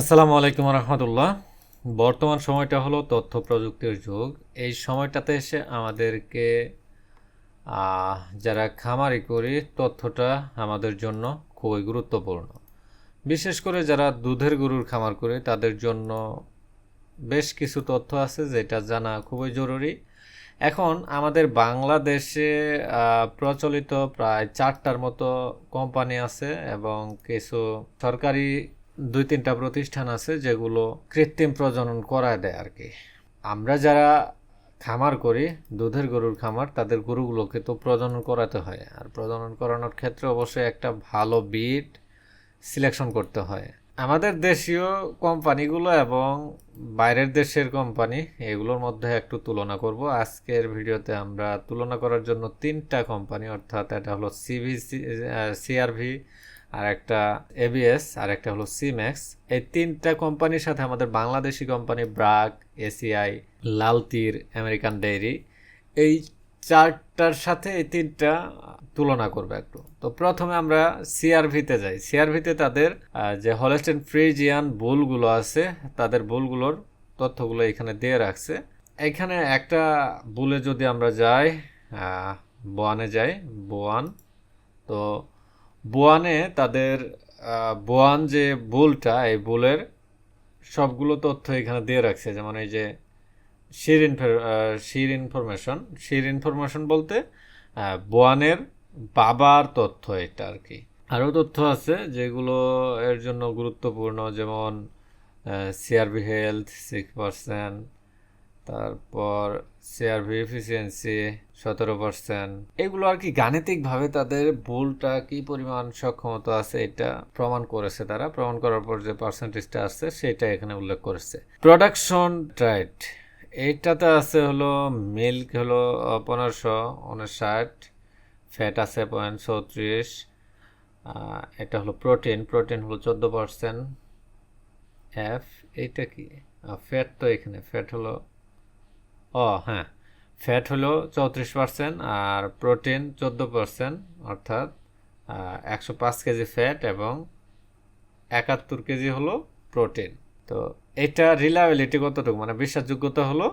আসসালামু আলাইকুম রহমতুল্লাহ বর্তমান সময়টা হলো তথ্য প্রযুক্তির যুগ। এই সময়টাতে এসে আমাদেরকে যারা খামারি করি, তথ্যটা আমাদের জন্য খুবই গুরুত্বপূর্ণ। বিশেষ করে যারা দুধের গরুর খামার করে, তাদের জন্য বেশ কিছু তথ্য আছে যেটা জানা খুবই জরুরি। এখন আমাদের বাংলাদেশে প্রচলিত প্রায় চারটার মতো কোম্পানি আছে এবং কিছু সরকারি দুই তিনটা প্রতিষ্ঠান আছে যেগুলো কৃত্রিম প্রজনন করায় দেয় আর কি। আমরা যারা খামার করি, দুধের গরুর খামার, তাদের গরুগুলোকে তো প্রজনন করাতে হয়। আর প্রজনন করানোর ক্ষেত্রে অবশ্যই একটা ভালো বিট সিলেকশন করতে হয়। আমাদের দেশীয় কোম্পানিগুলো এবং বাইরের দেশের কোম্পানি, এগুলোর মধ্যে একটু তুলনা করব। আজকের ভিডিওতে আমরা তুলনা করার জন্য তিনটা কোম্পানি, অর্থাৎ এটা হলো সিভিসি সিআরভি আর একটা এবিএস আর একটা হলো সিম্যাক্স এই তিনটা কোম্পানির সাথে আমাদের বাংলাদেশি কোম্পানি ব্রাক এসিআই লালতির, আমেরিকান ডেইরি, এই চারটার সাথে এই তিনটা তুলনা করবে একটু। তো প্রথমে আমরা সিআরভিতে যাই। সিআরভিতে তাদের যে হলেস্টেন ফ্রিজিয়ান বুলগুলো আছে, তাদের বুলগুলোর তথ্যগুলো এখানে দিয়ে রাখছে। এখানে একটা বুলে যদি আমরা যাই বোয়ানে যাই, বোয়ান, তো বোয়ানে তাদের বোয়ান যে বুলটা, এই বুলের সবগুলো তথ্য এখানে দিয়ে রাখছে। যেমন এই যে শির ইনফর- শির ইনফরমেশন শির ইনফরমেশন বলতে বোয়ানের বাবার তথ্য এটা আর কি আরও তথ্য আছে যেগুলো এর জন্য গুরুত্বপূর্ণ, যেমন সিআরবি হেলথ সিক্স পার্সেন্ট তারপর সিআরভি এফিসিয়েন্সি সতেরো পার্সেন্ট এগুলো আর কি গাণিতিকভাবে তাদের ভুলটা কি পরিমাণ সক্ষমতা আছে এটা প্রমাণ করেছে তারা। প্রমাণ করার পর যে পার্সেন্টেজটা আসছে সেটা এখানে উল্লেখ করেছে। প্রোডাকশন ট্রাইট এইটাতে আছে হলো মিল্ক হলো পনেরোশো উনষাট ফ্যাট আছে পয়েন্ট চৌত্রিশ এটা হলো প্রোটিন প্রোটিন হলো চোদ্দ পার্সেন্ট এফ এইটা কি? ফ্যাট তো এখানে ফ্যাট হলো ও হ্যাঁ। ফ্যাট হলো চৌত্রিশ পার্সেন্ট আর প্রোটিন চোদ্দ পার্সেন্ট অর্থাৎ একশো পাঁচ কেজি ফ্যাট এবং একাত্তর কেজি হলো প্রোটিন। তো এটা রিলায়েবিলিটি কতটুকু? মানে বিশ্বাসযোগ্যতা হলো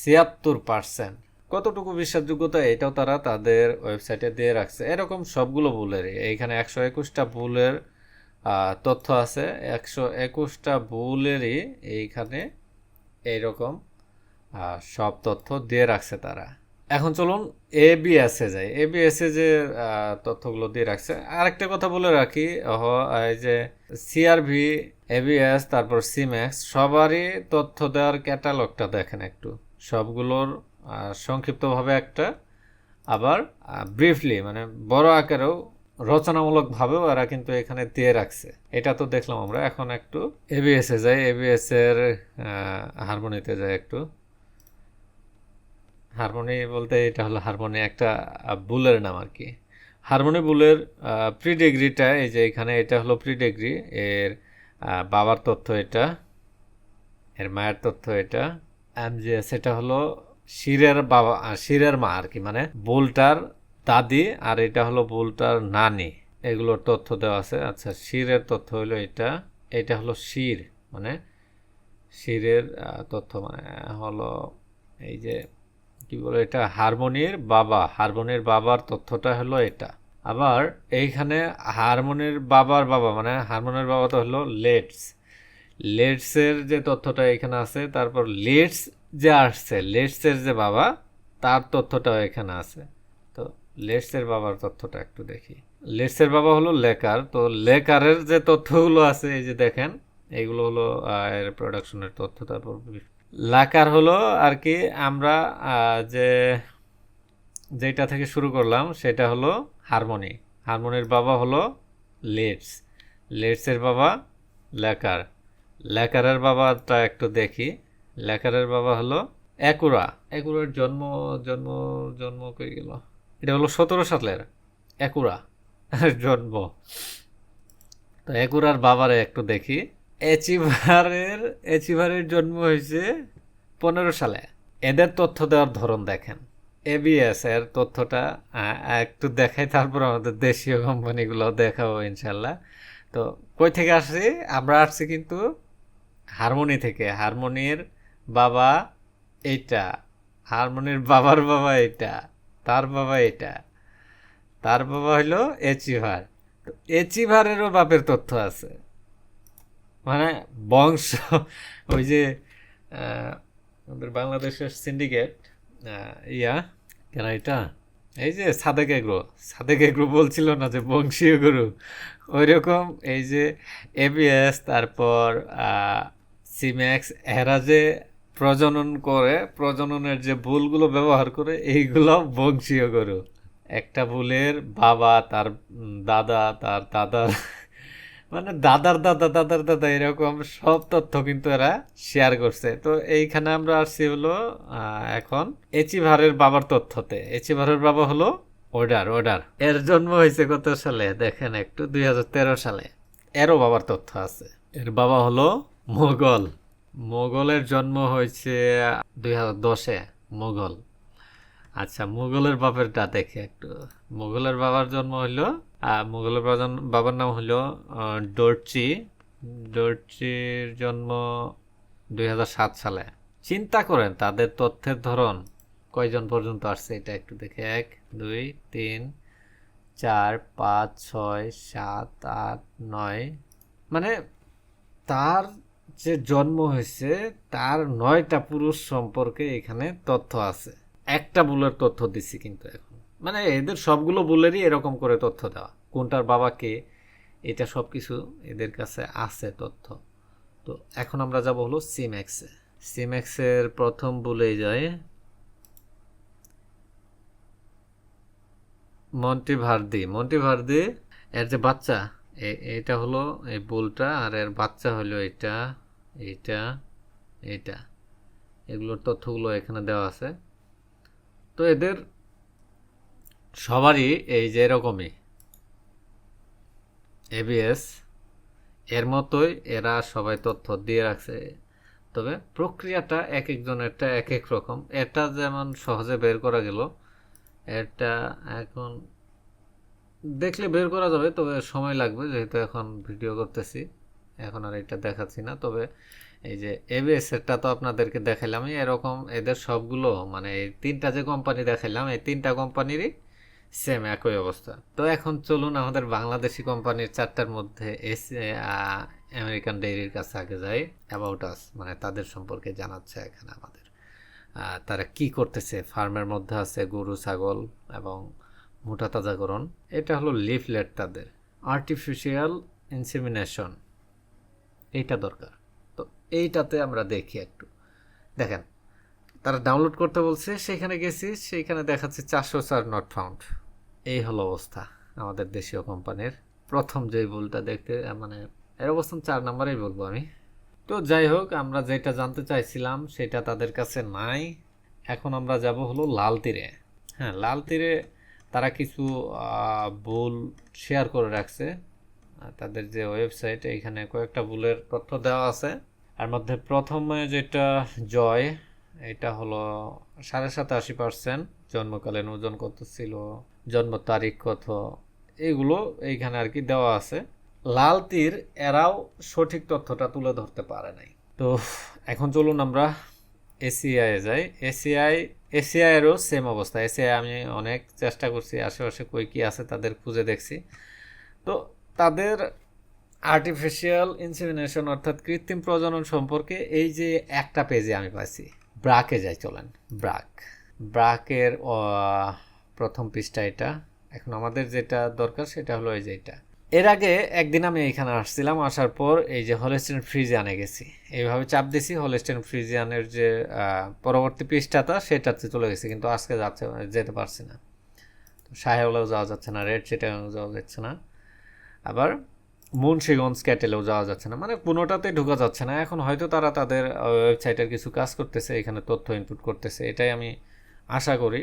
ছিয়াত্তর পার্সেন্ট। কতটুকু বিশ্বাসযোগ্যতা এটাও তারা তাদের ওয়েবসাইটে দিয়ে রাখছে। এরকম সবগুলো বুলেরই এইখানে একশো একুশটা আহ, তথ্য আছে। একশো একুশটা বুলেরই এইখানে এইরকম সব তথ্য দিয়ে রাখছে তারা। এখন চলুন এ যাই। এবিএস এ যে তথ্যগুলো দিয়ে রাখছে, আরেকটা কথা বলে রাখি এই যে সিআরভি এবিএস তারপর সিম্যাক্স সবারই তথ্য দেওয়ার ক্যাটালগটা দেখেন একটু। সবগুলোর সংক্ষিপ্তভাবে একটা, আবার ব্রিফলি মানে বড় আকারেও রচনামূলকভাবেও এরা কিন্তু এখানে দিয়ে রাখছে। এটা তো দেখলাম আমরা। এখন একটু এবিএস যাই। এবিএস এর হারমোনিতে যাই একটু। হারমোনি বলতে এটা হলো হারমোনি একটা বুলের নাম আর কি। হারমোনি বুলের প্রি ডিগ্রিটা এই যে এখানে এটা হলো প্রি ডিগ্রি এর বাবার তথ্য এটা, এর মায়ের তথ্য এটা এমজিএস এটা হলো শিরের বাবা শিরের মা আর কি মানে বুলটার দাদি, আর এটা হলো বুলটার নানি। এগুলোর তথ্য দেওয়া আছে। আচ্ছা শিরের তথ্য হলো এটা এটা হলো শির মানে শিরের তথ্য মানে হলো এই যে কি বলে এটা? হারমোনির বাবা। হারমোনির বাবার তথ্যটা হলো এটা। আবার এইখানে হারমোনির বাবার বাবা মানে হারমোনির বাবা তো হলো লেটস লেটসের যে তথ্যটা এখানে আছে, তারপর লেটস যে আসছে লেটসের যে বাবা, তার তথ্যটাও এখানে আছে। তো লেটসের বাবার তথ্যটা একটু দেখি। লেটসের বাবা হলো লেকার। তো লেকারের যে তথ্যগুলো আছে, এই যে দেখেন এগুলো হলো এর প্রোডাকশনের তথ্য। তারপর লাকার হলো আর কি আমরা যে যেটা থেকে শুরু করলাম সেটা হলো হারমোনি। হারমোনির বাবা হলো লেটস লেটসের বাবা লেকার। লেকারের বাবাটা একটু দেখি। লেকারের বাবা হলো একুরা। একুরার জন্ম জন্ম জন্ম কই গেল? এটা হলো সতেরো সালের একুরা। জন্ম। তো একুরার বাবারে একটু দেখি। এচিভারের এচিভারের জন্ম হয়েছে পনেরো সালে। এদের তথ্য দেওয়ার ধরন দেখেন। এবিএস এর তথ্যটা একটু দেখাই, তারপর আমাদের দেশীয় কোম্পানিগুলো দেখাবো ইনশাল্লাহ। তো কই থেকে আসছি? আমরা আসছি কিন্তু হারমোনি থেকে। হারমোনির বাবা এইটা, হারমোনির বাবার বাবা এটা তার বাবা এটা তার বাবা হলো এচিভার। তো এচিভারেরও বাপের তথ্য আছে। মানে বংশ, ওই যে আমাদের বাংলাদেশের সিন্ডিকেট ইয়া, কেন এটা? এই যে সাদেক এগ্রো সাদেক এগ্রো বলছিল না যে বংশীয় গরু। ওই রকম এই যে এবিএস তারপর সিম্যাক্স এরা যে প্রজনন করে, প্রজননের যে ভুলগুলো ব্যবহার করে, এইগুলো বংশীয় গরু। একটা ভুলের বাবা, তার দাদা, তার দাদার মানে দাদার দাদা দাদার দাদা এরকম সব তথ্য কিন্তু এরা শেয়ার করছে। তো এইখানে আমরা আসছি হলো এখন এচিভারের বাবার তথ্যতে। এচিভারের বাবা হলো অর্ডার অর্ডার এর জন্ম হয়েছে কত সালে? দেখেন একটু, দুই হাজার তেরো সালে। এরও বাবার তথ্য আছে। এর বাবা হলো মোগল। মোগলের জন্ম হয়েছে দুই হাজার দশে, মোগল। আচ্ছা মোগলের বাপেরটা দেখে একটু। মুঘলের বাবার জন্ম হইল আহ, মুঘলের বাবার- নাম আহ, ডোরচি। ডোরচির জন্ম দুই হাজার সাত সালে। চিন্তা করেন তাদের তথ্যের ধরন কয়জন পর্যন্ত আসছে এটা একটু দেখে। এক দুই তিন চার পাঁচ ছয় সাত আট নয়। মানে তার যে জন্ম হয়েছে তার নয়টা পুরুষ সম্পর্কে এখানে তথ্য আছে। একটা বুলের তথ্য দিচ্ছি কিন্তু এখন। মানে এদের সবগুলো বুলেরই এরকম করে তথ্য দেওয়া। কোনটার বাবাকে এটা সব কিছু এদের কাছে আছে তথ্য। তো এখন আমরা যাব হলো সিম্যাক্সে সিম্যাক্সের প্রথম বুলেই যায়, মন্টি ভার্দি। মন্টি ভার্দি, এর যে বাচ্চা এটা হলো এই বুলটা, আর এর বাচ্চা হলো এটা এইটা এইটা এগুলোর তথ্যগুলো এখানে দেওয়া আছে। তো এদের সবারই এই যে এরকমই। এবিএস এর মতোই এরা সবাই তথ্য দিয়ে রাখছে। তবে প্রক্রিয়াটা এক একজনেরটা এক এক রকম। এটা যেমন সহজে বের করা গেল, এটা এখন দেখলে বের করা যাবে, তবে সময় লাগবে যেহেতু এখন ভিডিও করতেছি। এখন আর এটা দেখাচ্ছি না। তবে এই যে এবিএস এরটা তো আপনাদেরকে দেখাইলামই। এরকম এদের সবগুলো মানে এই তিনটা যে কোম্পানি দেখাইলাম, এই তিনটা কোম্পানিরই সেম একই অবস্থা। তো এখন চলুন আমাদের বাংলাদেশি কোম্পানির চারটার মধ্যে এস আমেরিকান ডেইরির কাছে আগে যাই। অ্যাবাউট আস মানে তাদের সম্পর্কে জানাচ্ছে এখানে আমাদের। তারা কি করতেছে? ফার্মের মধ্যে আছে গরু, ছাগল এবং মোটা তাজাকরণ। এটা হলো লিফলেট তাদের। আর্টিফিশিয়াল ইনসেমিনেশন এইটা দরকার। তো এইটাতে আমরা দেখি একটু। দেখেন তারা ডাউনলোড করতে বলছে, সেখানে গেছি সেইখানে দেখাচ্ছে চারশো চার নট ফাউন্ড এই হলো অবস্থা আমাদের দেশীয় কোম্পানির। প্রথম যে ভুলটা দেখতে মানে এর অবস্থান চার নাম্বারেই বলব আমি। তো যাই হোক, আমরা যেটা জানতে চাইছিলাম, সেটা তাদের কাছে নাই। এখন আমরা যাব হলো লাল তীরে। হ্যাঁ লাল তীরে তারা কিছু ভুল শেয়ার করে রাখছে। তাদের যে ওয়েবসাইট এইখানে কয়েকটা ভুলের তথ্য দেওয়া আছে। আর মধ্যে প্রথমে যেটা জয় এটা হলো সাড়ে সাতাশি পার্সেন্ট জন্মকালীন ওজন কত ছিল, জন্ম তারিখ কত, এগুলো এইখানে আর কি দেওয়া আছে। লাল তীর এরাও সঠিক তথ্যটা তুলে ধরতে পারে নাই। তো এখন চলুন আমরা এসিআই যাই। এসিআই এসিআইয়েরও সেম অবস্থা। এসিআই আমি অনেক চেষ্টা করছি, আশেপাশে কই কি আছে তাদের খুঁজে দেখছি। তো তাদের আর্টিফিশিয়াল ইনসেমিনেশন অর্থাৎ কৃত্রিম প্রজনন সম্পর্কে এই যে একটা পেজে আমি পাইছি। ব্রাকে যাই চলেন, ব্রাক। ব্রাকের প্রথম পৃষ্ঠা এটা। এখন আমাদের যেটা দরকার সেটা হলো এই যে এটা। এর আগে একদিন আমি এখানে আসছিলাম, আসার পর এই যে হলেস্টেন ফ্রিজিয়ানে গেছি। এইভাবে চাপ দিছি হলেস্টেন ফ্রিজিয়ানের যে পরবর্তী পৃষ্ঠাটা সেটাতে চলে গেছি, কিন্তু আজকে যাচ্ছে, যেতে পারছি না। সাহেবলেও যাওয়া যাচ্ছে না, রেড চিটাগাং যাওয়া যাচ্ছে না। আবার মুন্সিগঞ্জ ক্যাটেলেও যাওয়া যাচ্ছে না। মানে কোনোটাতে ঢোকা যাচ্ছে না। এখন হয়তো তারা তাদের ওয়েবসাইটের কিছু কাজ করতেছে, এখানে তথ্য ইনপুট করতেছে, এটাই আমি আশা করি।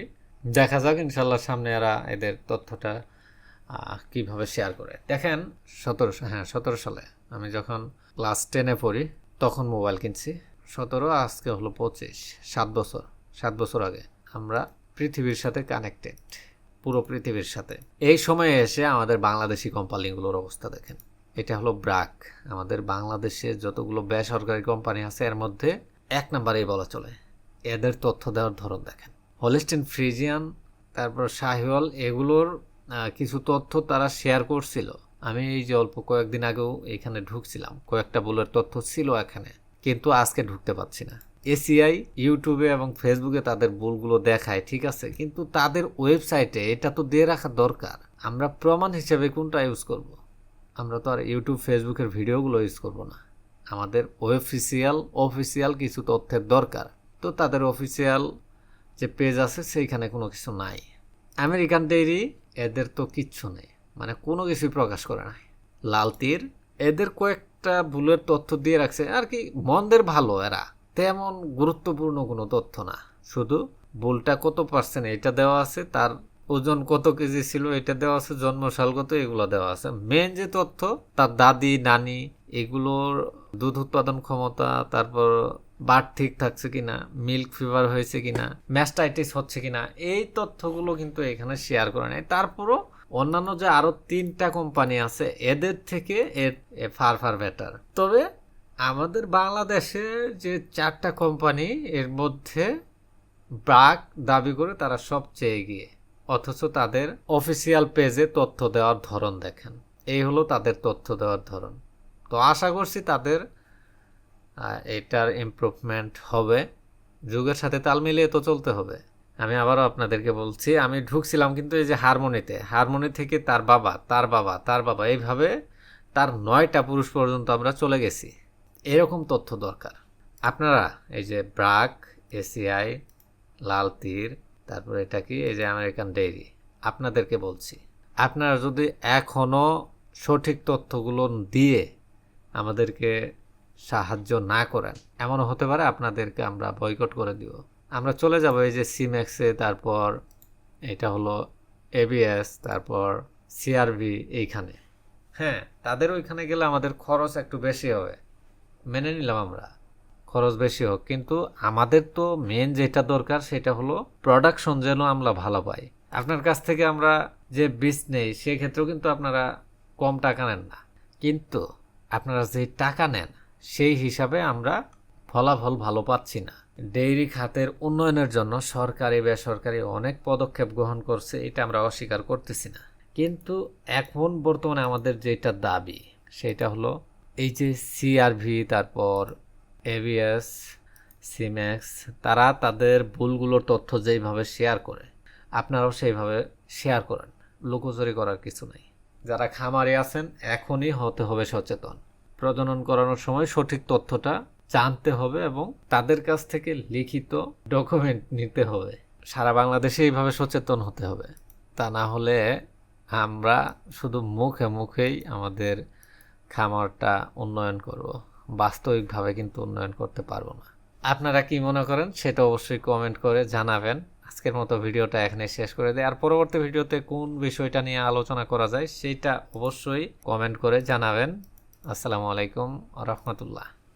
দেখা যাক, ইনশাল্লাহ সামনে এরা এদের তথ্যটা কীভাবে শেয়ার করে। দেখেন সতেরোশো হ্যাঁ সতেরো সালে আমি যখন ক্লাস টেনে পড়ি, তখন মোবাইল কিনছি। সতেরো, আজকে হলো পঁচিশ, সাত বছর সাত বছর আগে আমরা পৃথিবীর সাথে কানেক্টেড পুরো পৃথিবীর সাথে। এই সময়ে এসে আমাদের বাংলাদেশি কোম্পানিগুলোর অবস্থা দেখেন। এটা হলো ব্রাক। আমাদের বাংলাদেশে যতগুলো বেসরকারি কোম্পানি আছে, এর মধ্যে এক নাম্বারেই বলা চলে। এদের তথ্য দেওয়ার ধরন দেখেন। হলিস্টিন ফ্রিজিয়ান, তারপর শাহিওয়াল, এগুলোর কিছু তথ্য তারা শেয়ার করছিল। আমি এই যে অল্প কয়েকদিন আগেও এখানে ঢুকছিলাম। কয়েকটা বুলের তথ্য ছিল এখানে, কিন্তু আজকে ঢুকতে পারছি না। এসিআই ইউটিউবে এবং ফেসবুকে তাদের বুলগুলো দেখায়, ঠিক আছে? কিন্তু তাদের ওয়েবসাইটে এটা তো দিয়ে রাখা দরকার। আমরা প্রমাণ হিসেবে কোনটা ইউজ করব। আমরা তো আর ইউটিউব ফেসবুকের ভিডিওগুলো ইউজ করব না। আমাদের অফিসিয়াল অফিসিয়াল কিছু তথ্যের দরকার। তো তাদের অফিসিয়াল যে পেজ আছে, সেইখানে কোনো কিছু নাই। আমেরিকান ডেইরি এদের তো কিচ্ছু নেই। মানে কোনো কিছুই প্রকাশ করে নাই। লাল তীর, এদের কয়েকটা ভুলের তথ্য দিয়ে রাখছে। আর কি, মন্দের ভালো এরা। তেমন গুরুত্বপূর্ণ কোনো তথ্য না। শুধু ভুলটা কত পার্সেন্ট এটা দেওয়া আছে, তার ওজন কত কেজি ছিল, এটা দেওয়া আছে জন্মসাল কত এগুলো দেওয়া আছে। মেন যে তথ্য, তার দাদি, নানি, এগুলোর দুধ উৎপাদন ক্ষমতা, তারপর বাট ঠিক থাকছে কিনা মিল্ক ফিভার হয়েছে কিনা ম্যাস্টাইটিস হচ্ছে কিনা, এই তথ্যগুলো কিন্তু এখানে শেয়ার করে নেয় তারপরও অন্যান্য যে আরও তিনটা কোম্পানি আছে, এদের থেকে এর ফার ফার বেটার তবে আমাদের বাংলাদেশে যে চারটা কোম্পানি এর মধ্যে ব্রাক দাবি করে তারা সবচেয়ে এগিয়ে। অথচ তাদের অফিসিয়াল পেজে তথ্য দেওয়ার ধরন দেখেন। এই হলো তাদের তথ্য দেওয়ার ধরন। তো আশা করছি তাদের এটার ইমপ্রুভমেন্ট হবে। যুগের সাথে তাল মিলিয়ে তো চলতে হবে। আমি আবারও আপনাদেরকে বলছি, আমি ঢুকছিলাম কিন্তু এই যে হারমোনিতে। হারমোনি থেকে তার বাবা তার বাবা তার বাবা, এইভাবে তার নয়টা পুরুষ পর্যন্ত আমরা চলে গেছি। এরকম তথ্য দরকার। আপনারা এই যে ব্রাক এসিআই লাল তীর তারপর এটা কি? এই যে আমেরিকান ডেইরি আপনাদেরকে বলছি, আপনারা যদি এখনও সঠিক তথ্যগুলো দিয়ে আমাদেরকে সাহায্য না করেন, এমনও হতে পারে আপনাদেরকে আমরা বয়কট করে দিব। আমরা চলে যাব এই যে সিম্যাক্সে তারপর এটা হলো এবিএস তারপর সিআরবি এইখানে। হ্যাঁ তাদের ওইখানে গেলে আমাদের খরচ একটু বেশি হবে। মেনে নিলাম আমরা। খরচ বেশি হোক, কিন্তু আমাদের তো মেন যেটা দরকার সেটা হলো প্রোডাকশন যেন আমরা ভালো পাই। আপনার কাছ থেকে আমরা যে বীজ নেই, সেক্ষেত্রেও কিন্তু আপনারা কম টাকা নেন না। কিন্তু আপনারা যে টাকা নেন, সেই হিসাবে আমরা ফলাফল ভালো পাচ্ছি না। ডেইরি খাতের উন্নয়নের জন্য সরকারি, বেসরকারি অনেক পদক্ষেপ গ্রহণ করছে, এটা আমরা অস্বীকার করতেছি না। কিন্তু এখন বর্তমানে আমাদের যেটা দাবি, সেটা হলো এই যে সিআরভি তারপর এবিএস সিম্যাক্স তারা তাদের ভুলগুলোর তথ্য যেইভাবে শেয়ার করে, আপনারাও সেইভাবে শেয়ার করেন। লুকোচুরি করার কিছু নেই। যারা খামারে আছেন, এখনই হতে হবে সচেতন। প্রজনন করানোর সময় সঠিক তথ্যটা জানতে হবে এবং তাদের কাছ থেকে লিখিত ডকুমেন্ট নিতে হবে। সারা বাংলাদেশে এইভাবে সচেতন হতে হবে। তা না হলে আমরা শুধু মুখে মুখেই আমাদের খামারটা উন্নয়ন করব। বাস্তবিকভাবে কিন্তু উন্নয়ন করতে পারব না। আপনারা কি মনে করেন সেটা অবশ্যই কমেন্ট করে জানাবেন। আজকের মতো ভিডিওটা এখানে শেষ করে দেয় আর পরবর্তী ভিডিওতে কোন বিষয়টা নিয়ে আলোচনা করা যায় সেটা অবশ্যই কমেন্ট করে জানাবেন। আসসালামু আলাইকুম রহমতুল্লাহ।